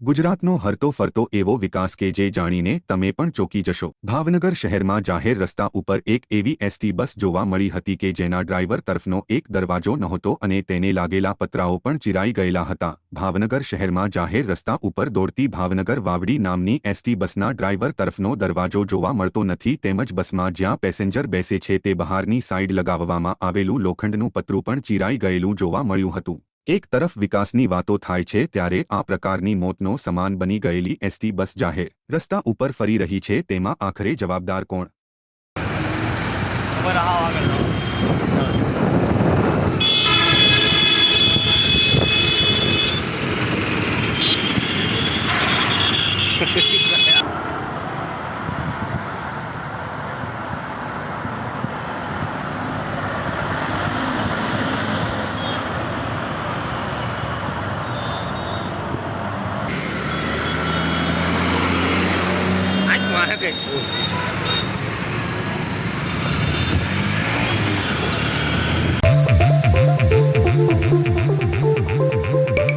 ગુજરાતનો હરતો ફરતો એવો વિકાસ કે જે જાણીને તમે પણ ચોંકી જશો. ભાવનગર શહેરમાં જાહેર રસ્તા ઉપર એક એવી એસટી બસ જોવા મળી હતી કે જેના ડ્રાઈવર તરફનો એક દરવાજો નહોતો અને તેને લાગેલા પતરાઓ પણ ચિરાઈ ગયેલા હતા. ભાવનગર શહેરમાં જાહેર રસ્તા ઉપર દોડતી ભાવનગર વાવડી નામની એસટી બસના ડ્રાઈવર તરફનો દરવાજો જોવા મળતો નથી તેમજ બસમાં જ્યાં પેસેન્જર બેસે છે તે બહારની સાઈડ લગાવવામાં આવેલું લોખંડનું પતરું પણ ચિરાઈ ગયેલું જોવા મળ્યું હતું. એક તરફ વિકાસની વાતો થાય છે ત્યારે આ પ્રકારની મોતનો સમાન બની ગયેલી એસટી બસ જાહેર રસ્તા ઉપર ફરી રહી છે તેમાં આખરે જવાબદાર કોણ? Thank હા gente.